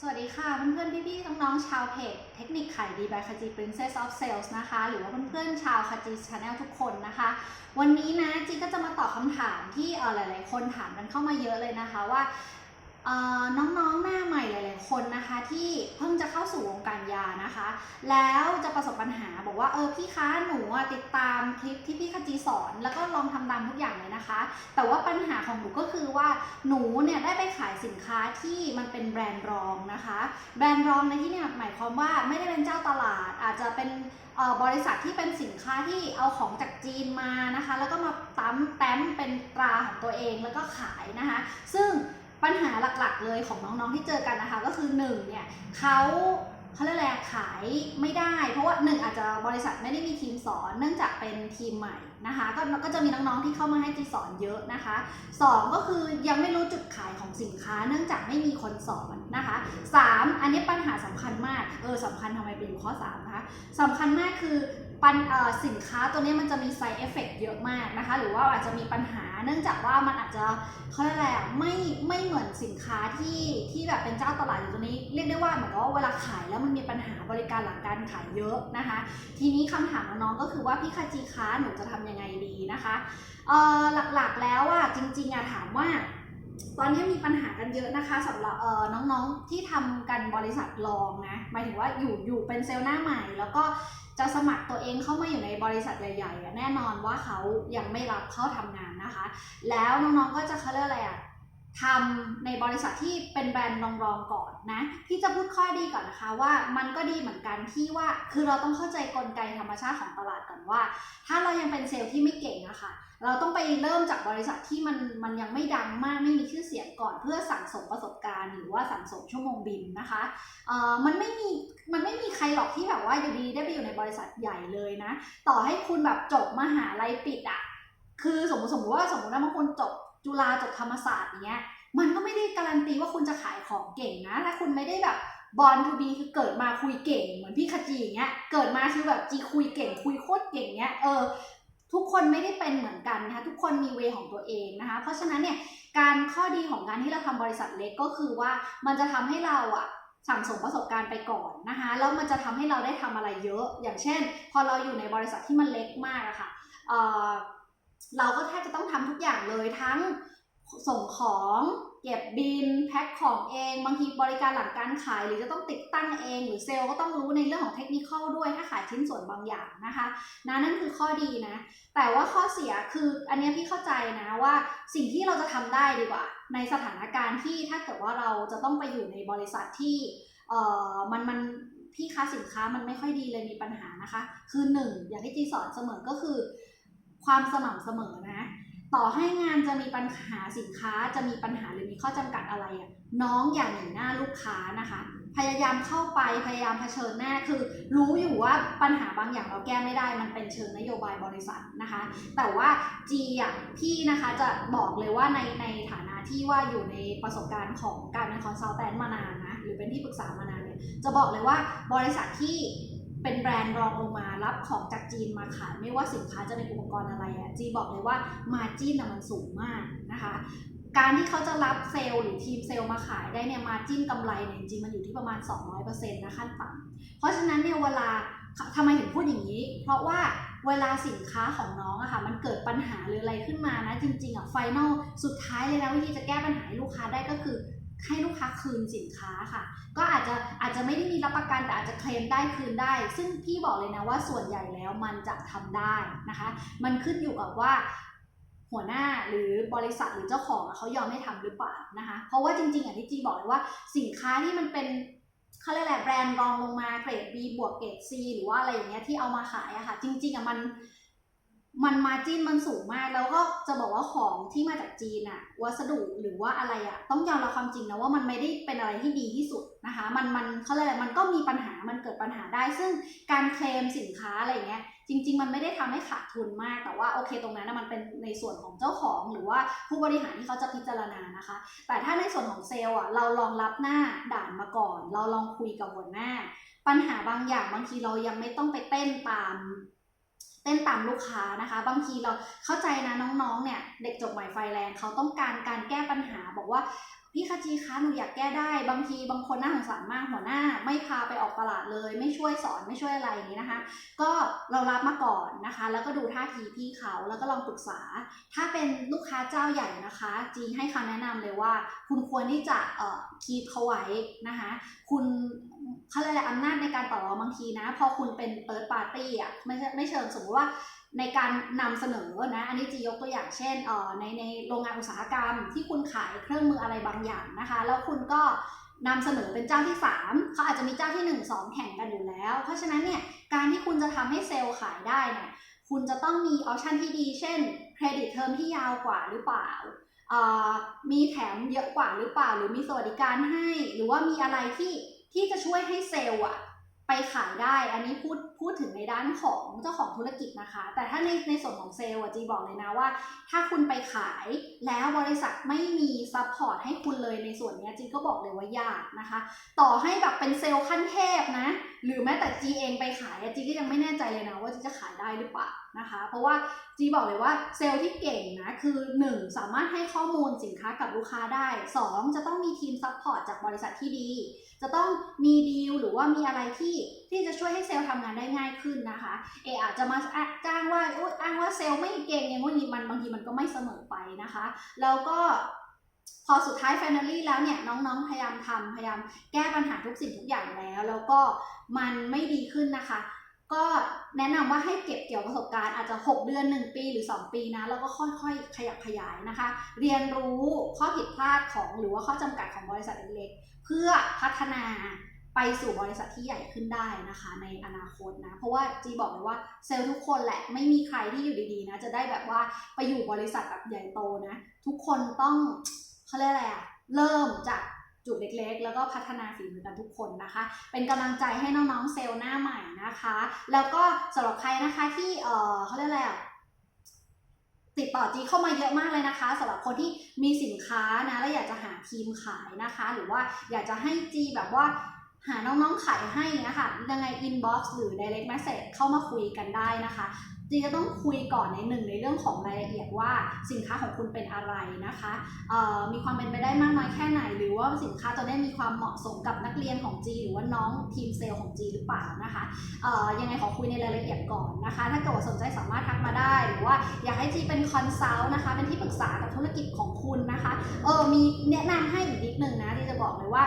สวัสดีค่ะ เพื่อนๆ พี่ๆ น้องๆ ชาวเพจเทคนิคขายดีบายคาจี Princess of Sales นะคะ หรือว่าเพื่อนๆ ชาวคาจีชาแนลทุกคนนะคะ วันนี้นะจีก็จะมาตอบคำถามที่เออหลายๆ คนถามกันเข้ามาเยอะเลยนะคะว่า น้องๆ หน้าใหม่หลาย ๆ คนนะคะที่เพิ่งจะเข้าสู่วงการยานะคะ แล้วจะประสบปัญหาบอกว่าเออพี่คะหนูติดตามคลิปที่พี่คาจีสอนแล้วก็ลองทำตามทุกอย่างเลยนะคะ แต่ว่าปัญหาของหนูก็คือว่าหนูเนี่ยได้ไปขายสินค้าที่มันเป็นแบรนด์รองนะคะ แบรนด์รองในที่เนี่ยหมายความว่าไม่ได้เป็นเจ้าตลาด อาจจะเป็นบริษัทที่เป็นสินค้าที่เอาของจากจีนมานะคะ แล้วก็มาตั้มแต้มเป็นตราของตัวเองแล้วก็ขายนะคะ ซึ่ง ปัญหาหลักๆเลยของน้องๆที่เจอกันนะคะ ก็คือหนึ่งเนี่ยเขาเขาเรียกอะไระขายไม่ได้ เพราะว่าหนึ่งอาจจะบริษัทไม่ได้มีทีมสอน เนื่องจากเป็นทีมใหม่นะคะก็ก็จะมีน้องๆที่เข้ามาให้จีสอนเยอะนะคะสองก็คือยังไม่รู้จุดขายของสินค้า เนื่องจากไม่มีคนสอนนะคะสามอันนี้ปัญหาสำคัญมากเออสำคัญทำไมเป็นข้อสามนะคะสำคัญมากคือ ปัญสินค้าตัวนี้มันจะมี side effect เยอะมากนะคะ หรือว่าอาจจะมีปัญหา เนื่องจากว่ามันอาจจะเขาเรียกอะไรอะไม่ไม่เหมือนสินค้าที่ที่แบบเป็นเจ้าตลาดอยู่ตัวนี้ เรียกได้ว่าเหมือนกับว่าเวลาขายแล้วมันมีปัญหาบริการหลังการขายเยอะนะคะ ทีนี้คำถามน้องก็คือว่าพี่คาจีคะหนูจะทำยังไงดีนะคะเออหลักๆแล้วอะจริงๆอะถามว่า ตอนนี้มีปัญหากันเยอะนะคะสำหรับเอ่อน้องๆที่ทำกันบริษัทรองนะหมายถึงว่าอยู่อยู่เป็นเซลล์หน้าใหม่ แล้วก็จะสมัครตัวเองเข้ามาอยู่ในบริษัทใหญ่ๆแน่นอนว่าเขายังไม่รับเข้าทำงานนะคะ แล้วน้องๆก็จะเขาเรียกอะไรอะ ทำในบริษัทที่เป็นแบรนด์รองๆก่อนนะพี่จะพูดข้อดีก่อนนะคะว่ามันก็ดีเหมือนกันที่ว่าคือเราต้องเข้าใจกลไกธรรมชาติของตลาดก่อนว่า ถ้าเรายังเป็นเซลล์ที่ไม่เก่งอะค่ะเราต้องไปเริ่มจากบริษัทที่มันมันยังไม่ดังมากไม่มีชื่อเสียงก่อนเพื่อสั่งสมประสบการณ์ หรือว่าสั่งสมชั่วโมงบินนะคะเอ่อมันไม่มีมันไม่มีใครหรอกที่แบบว่าอยู่ดีได้ไปอยู่ในบริษัทใหญ่เลยนะ ต่อให้คุณแบบจบมหาลัยปิดอะคือสมมติสมมติว่าสมมติว่าบางคนจบจุฬาจบธรรมศาสตร์อย่างเงี้ย มันก็ไม่ได้การันตีว่าคุณจะขายของเก่งนะถ้าคุณไม่ได้แบบบอลทูบีคือเกิดมาคุยเก่ง เหมือนพี่ขจีอย่างเงี้ย เกิดมาคือแบบจีคุยเก่ง คุยโคตรเก่งเงี้ย เออ ทุกคนไม่ได้เป็นเหมือนกันนะคะ ทุกคนมีเวของตัวเองนะคะ เพราะฉะนั้นเนี่ย การข้อดีของการที่เราทำบริษัทเล็กก็คือว่ามันจะทำให้เราอะสั่งสมประสบการณ์ไปก่อนนะคะ แล้วมันจะทำให้เราได้ทำอะไรเยอะ อย่างเช่น พอเราอยู่ในบริษัทที่มันเล็กมากอะค่ะ เออเราก็แทบจะต้องทำทุกอย่างเลยทั้ง ส่งของเก็บบินแพ็คของเอง บางทีบริการหลังการขาย หรือจะต้องติดตั้งเอง หรือเซลล์ก็ต้องรู้ในเรื่องของเทคนิคอลด้วยถ้าขายชิ้นส่วนบางอย่างนะคะนะนั่นคือข้อดีนะ แต่ว่าข้อเสียคืออันนี้พี่เข้าใจนะว่าสิ่งที่เราจะทำได้ดีกว่า ในสถานการณ์ที่ถ้าเกิดว่าเราจะต้องไปอยู่ในบริษัทที่เอ่อมันมันพี่ค้าสินค้ามันไม่ค่อยดีเลยมีปัญหานะคะ คือหนึ่งอย่างที่จีสอนเสมอก็คือ ความสม่ำเสมอนะ ต่อให้งานจะมีปัญหาสินค้าจะมีปัญหาหรือมีข้อจำกัดอะไรอะน้องอย่าหนีหน้าลูกค้านะคะ พยายามเข้าไปพยายามเผชิญหน้าคือ รู้อยู่ว่าปัญหาบางอย่างเราแก้ไม่ได้มันเป็นเชิงนโยบายบริษัทนะคะ แต่ว่าจีอะพี่นะคะจะบอกเลยว่าในในฐานะที่ว่าอยู่ในประสบการณ์ของการเป็นคอนซัลแทนมานานนะหรือเป็นที่ปรึกษามานานเนี่ยจะบอกเลยว่าบริษัทที่ เป็นแบรนด์รองลงมารับของจากจีนมาขายไม่ว่าสินค้าจะเป็นอุปกรณ์อะไรอะจีบอกเลยว่ามาจิ้นมันสูงมากนะคะ การที่เขาจะรับเซลล์หรือทีมเซลล์มาขายได้เนี่ยมาจิ้นกำไรเนี่ยจริงมันอยู่ที่ประมาณ 200%นะขั้นต่ำเพราะฉะนั้นเนี่ยเวลาทำไมถึงพูดอย่างนี้ เพราะว่าเวลาสินค้าของน้องอะค่ะมันเกิดปัญหาหรืออะไรขึ้นมานะจริงๆอะไฟนอลสุดท้ายเลยนะวิธีจะแก้ปัญหาให้ลูกค้าได้ก็คือ ให้ลูกค้าคืนสินค้าค่ะ ก็อาจจะอาจจะไม่ได้มีรับประกันแต่อาจจะเคลมได้คืนได้ ซึ่งพี่บอกเลยนะว่าส่วนใหญ่แล้วมันจะทำได้นะคะ มันขึ้นอยู่กับว่าหัวหน้าหรือบริษัทหรือเจ้าของเขายอมให้ทำหรือเปล่านะคะ เพราะว่าจริงๆอย่างที่จีบอกเลยว่าสินค้าที่มันเป็นเขาเรียกอะไรแบรนด์รองลงมาเกรด B บวกเกรด C หรือว่าอะไรอย่างเงี้ยที่เอามาขายอะค่ะ จริงๆอะมัน มันมาจิ้นมันสูงมาก แล้วก็จะบอกว่าของที่มาจากจีนอะวัสดุหรือว่าอะไรอะต้องยอมรับความจริงนะว่ามันไม่ได้เป็นอะไรที่ดีที่สุดนะคะ มันมันเขาเรียกอะไรมันก็มีปัญหามันเกิดปัญหาได้ ซึ่งการเคลมสินค้าอะไรอย่างเงี้ยจริง ๆ มันไม่ได้ทำให้ขาดทุนมากแต่ว่าโอเคตรงนั้นนะมันเป็นในส่วนของเจ้าของหรือว่าผู้บริหารที่เขาจะพิจารณานะคะ แต่ถ้าในส่วนของเซลล์อะเราลองรับหน้าด่านมาก่อน เราลองคุยกับหัวหน้า ปัญหาบางอย่างบางทีเรายังไม่ต้องไปเต้นตาม เต้นตามลูกค้านะคะ บางทีเราเข้าใจนะน้องๆเนี่ยเด็กจบใหม่ไฟแรงเขาต้องการการแก้ปัญหาบอกว่า พี่คาจีคะหนูอยากแก้ได้บางทีบางคนน่าสงสารมากหัวหน้า ไม่พาไปออกตลาดเลย ไม่ช่วยสอนไม่ช่วยอะไรอย่างนี้นะคะ ก็เรารับมาก่อนนะคะ แล้วก็ดูท่าทีพี่เขาแล้วก็ลองปรึกษา ถ้าเป็นลูกค้าเจ้าใหญ่นะคะ จีให้คำแนะนำเลยว่า คุณควรที่จะเอ่อคีบเขาไว้นะคะ คุณเขาเรียกอะไรอำนาจในการต่อรองบางทีนะ พอคุณเป็นเ h ิดปาร์ตี้อะไม่ไม่เชิงสมมติว่า ในการนำเสนอนะ อันนี้จียกตัวอย่างเช่นในในโรงงานอุตสาหกรรมที่คุณขายเครื่องมืออะไรบางอย่างนะคะ แล้วคุณก็นำเสนอเป็นเจ้าที่ 3 เขาอาจจะมีเจ้าที่ 1 2 แข่งกันอยู่แล้ว เพราะฉะนั้นเนี่ยการที่คุณจะทำให้เซลล์ขายได้เนี่ยคุณจะต้องมีออปชันที่ดี เช่นเครดิตเทอมที่ยาวกว่าหรือเปล่า มีแถมเยอะกว่าหรือเปล่า หรือมีสวัสดิการให้ หรือว่ามีอะไรที่ที่จะช่วยให้เซลล์อะ ไปขายได้ อันนี้พูดพูดถึงในด้านของเจ้าของธุรกิจนะคะ แต่ถ้าในในส่วนของเซลล์จีบอกเลยนะว่า ถ้าคุณไปขายแล้วบริษัทไม่มีซัพพอร์ตให้คุณเลยในส่วนนี้จีก็บอกเลยว่ายากนะคะ ต่อให้แบบเป็นเซลล์ขั้นเทพนะ หรือแม้แต่จีเองไปขายจีก็ยังไม่แน่ใจเลยนะว่าจีจะขายได้หรือเปล่านะคะ เพราะว่าจีบอกเลยว่าเซลล์ที่เก่งนะคือ 1 สามารถให้ข้อมูลสินค้ากับลูกค้าได้ 2 จะต้องมีทีมซัพพอร์ตจากบริษัทที่ดี จะต้องมีดีลหรือว่ามีอะไรที่ที่จะช่วยให้เซลล์ทำงานได้ง่ายขึ้นนะคะ เออาจจะมาจ้างว่าอ้างว่าเซลล์ไม่เก่งองงู้นอย่างนี้มันบางทีมันก็ไม่เสมอไปนะคะ แล้วก็ พอสุดท้าย finally แล้วเนี่ยน้องๆ พยายามทำพยายามแก้ปัญหาทุกสิ่งทุกอย่างแล้ว แล้วก็มันไม่ดีขึ้นนะคะ ก็แนะนำว่าให้เก็บเกี่ยวประสบการณ์อาจจะ 6 เดือน 1 ปีหรือ 2 ปีนะแล้วก็ค่อยๆ ขยับขยายนะคะ เรียนรู้ข้อผิดพลาดของหรือว่าข้อจำกัดของบริษัทเล็กๆเพื่อพัฒนาไปสู่บริษัทที่ใหญ่ขึ้นได้นะคะ ในอนาคตนะ เพราะว่าจีบอกเลยว่าเซลล์ทุกคนแหละไม่มีใครที่อยู่ดีๆนะ จะได้แบบว่าไปอยู่บริษัทแบบใหญ่โตนะ ทุกคนต้อง เขาเรียกอะไรอะเริ่มจากจุดเล็กๆ แล้วก็พัฒนาฝีมือกันทุกคนนะคะ เป็นกำลังใจให้น้องๆเซลล์หน้าใหม่นะคะ แล้วก็สำหรับใครนะคะที่เออเขาเรียกอะไรอะติดต่อจีเข้ามาเยอะมากเลยนะคะสำหรับคนที่มีสินค้านะแล้วอยากจะหาทีมขายนะคะ หรือว่าอยากจะให้จีแบบว่า หาน้องๆขายให้นะคะยังไง inbox หรือ direct message เข้ามาคุยกันได้นะคะจีจะต้องคุยก่อนในหนึ่งในเรื่องของรายละเอียดว่าสินค้าของคุณเป็นอะไรนะคะมีความเป็นไปได้มากน้อยแค่ไหน หรือว่าสินค้าตัวนี้มีความเหมาะสมกับนักเรียนของจีหรือว่าน้องทีมเซลล์ของจีหรือเปล่านะคะยังไงขอคุยในรายละเอียดก่อนนะคะ ถ้าเกิดว่าสนใจสามารถทักมาได้ หรือว่าอยากให้จีเป็นคอนซัลท์นะคะ เป็นที่ปรึกษากับธุรกิจของคุณนะคะเออมีแนะนำให้อีกนิดนึงนะที่จะบอกเลยว่า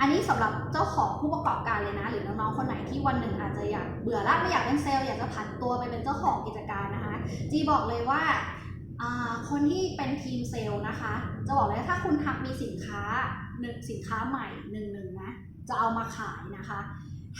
อันนี้สำหรับเจ้าของผู้ประกอบการเลยนะ หรือน้องๆคนไหนที่วันหนึ่งอาจจะอยากเบื่อแล้วไม่อยากเป็นเซลล์อยากจะผันตัวไปเป็นเจ้าของกิจการนะคะจีบอกเลยว่าคนที่เป็นทีมเซลล์นะคะ จะบอกเลยถ้าคุณทำมีสินค้าหนึ่งสินค้าใหม่หนึ่งหนึ่งนะจะเอามาขายนะคะ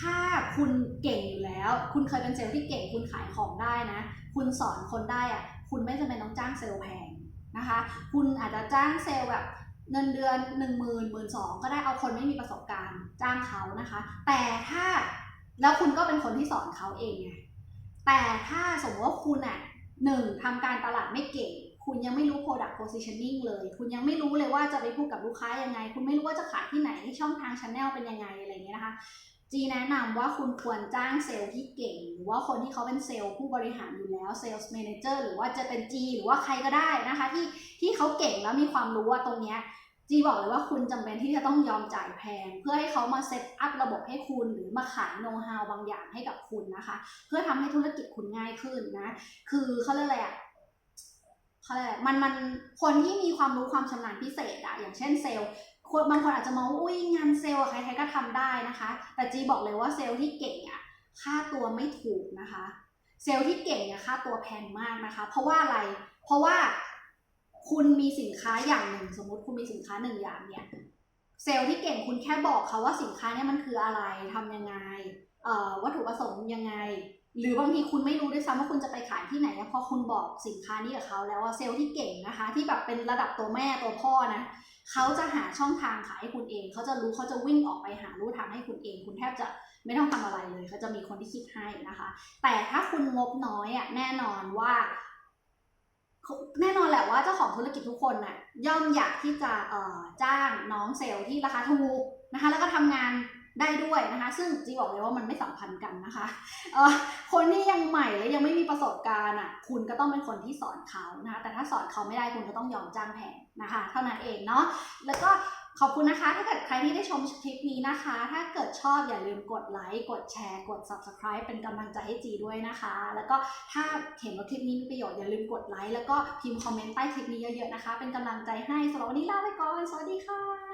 ถ้าคุณเก่งอยู่แล้ว คุณเคยเป็นเซลล์ที่เก่งคุณขายของได้นะ คุณสอนคนได้อะคุณไม่จำเป็นต้องจ้างเซลล์แพงนะคะ คุณอาจจะจ้างเซลล์แบบ เงินเดือนหนึ่งหมื่นหมื่นสองก็ได้เอาคนไม่มีประสบการณ์จ้างเขานะคะ แต่ถ้าแล้วคุณก็เป็นคนที่สอนเขาเองไงแต่ถ้าสมมติว่าคุณอะหนึ่งทำการตลาดไม่เก่ง คุณยังไม่รู้ product positioning เลย คุณยังไม่รู้เลยว่าจะไปพูดกับลูกค้ายังไง คุณไม่รู้ว่าจะขายที่ไหนช่องทาง channel เป็นยังไงอะไรเงี้ยนะคะ จีแนะนำว่าคุณควรจ้างเซลล์ที่เก่ง หรือว่าคนที่เขาเป็นเซลล์ผู้บริหารอยู่แล้วเซลล์แมเนเจอร์หรือว่าจะเป็น G หรือว่าใครก็ได้นะคะ ที่ที่เขาเก่งแล้วมีความรู้ว่าตรงเนี้ยจีบอกเลยว่าคุณจำเป็นที่จะต้องยอมจ่ายแพง เพื่อให้เขามาเซตอัพระบบให้คุณหรือมาขายโน้ตฮาวบางอย่างให้กับคุณนะคะ เพื่อทำให้ธุรกิจคุณง่ายขึ้นนะ คือเขาเรียกอะไรอะเขาเรียกอะไรมันมันคนที่มีความรู้ความชำนาญพิเศษอะอย่างเช่นเซลล์ คนบางคนอาจจะมองว่าอุ้ยงานเซลล์อะใครๆก็ทำได้นะคะ แต่จีบอกเลยว่าเซลล์ที่เก่งอะค่าตัวไม่ถูกนะคะ เซลล์ที่เก่งเนี่ยค่าตัวแพงมากนะคะ เพราะว่าอะไร เพราะว่าคุณมีสินค้าอย่างหนึ่ง สมมติคุณมีสินค้าหนึ่งอย่างเนี่ยเซลล์ที่เก่งคุณแค่บอกเขาว่าสินค้าเนี่ยมันคืออะไรทำยังไงเอ่อวัตถุประสงค์ยังไง หรือบางทีคุณไม่รู้ด้วยซ้ำว่าคุณจะไปขายที่ไหนพอคุณบอกสินค้านี้กับเขาแล้วว่าเซลล์ที่เก่งนะคะ ที่แบบเป็นระดับตัวแม่ตัวพ่อนะ เขาจะหาช่องทางขายให้คุณเอง เขาจะรู้เขาจะวิ่งออกไปหารู้ทางให้คุณเอง คุณแทบจะไม่ต้องทำอะไรเลยเขาจะมีคนที่คิดให้นะคะ แต่ถ้าคุณงบน้อยอะแน่นอนว่า แน่นอนแหละว่าเจ้าของธุรกิจทุกคนน่ะย่อมอยากที่จะเอ่อจ้างน้องเซลล์ที่ราคาถูกนะคะ แล้วก็ทำงาน ได้ด้วยนะคะ ซึ่งจีบอกเลยว่ามันไม่สัมพันธ์กันนะคะคนที่ยังใหม่และยังไม่มีประสบการณ์อะคุณก็ต้องเป็นคนที่สอนเขานะคะแต่ถ้าสอนเขาไม่ได้คุณก็ต้องยอมจ้างแพงนะคะ เท่านั้นเองเนาะแล้วก็ขอบคุณนะคะ ถ้าเกิดใครที่ได้ชมคลิปนี้นะคะ ถ้าเกิดชอบอย่าลืมกดไลค์ กดแชร์ กด subscribe เป็นกำลังใจให้จีด้วยนะคะ แล้วก็ถ้าเห็นว่าคลิปนี้มีประโยชน์อย่าลืมกดไลค์แล้วก็พิมพ์คอมเมนต์ใต้คลิปนี้เยอะๆนะคะ เป็นกำลังใจให้สำหรับวันนี้ลาไปก่อน สวัสดีค่ะ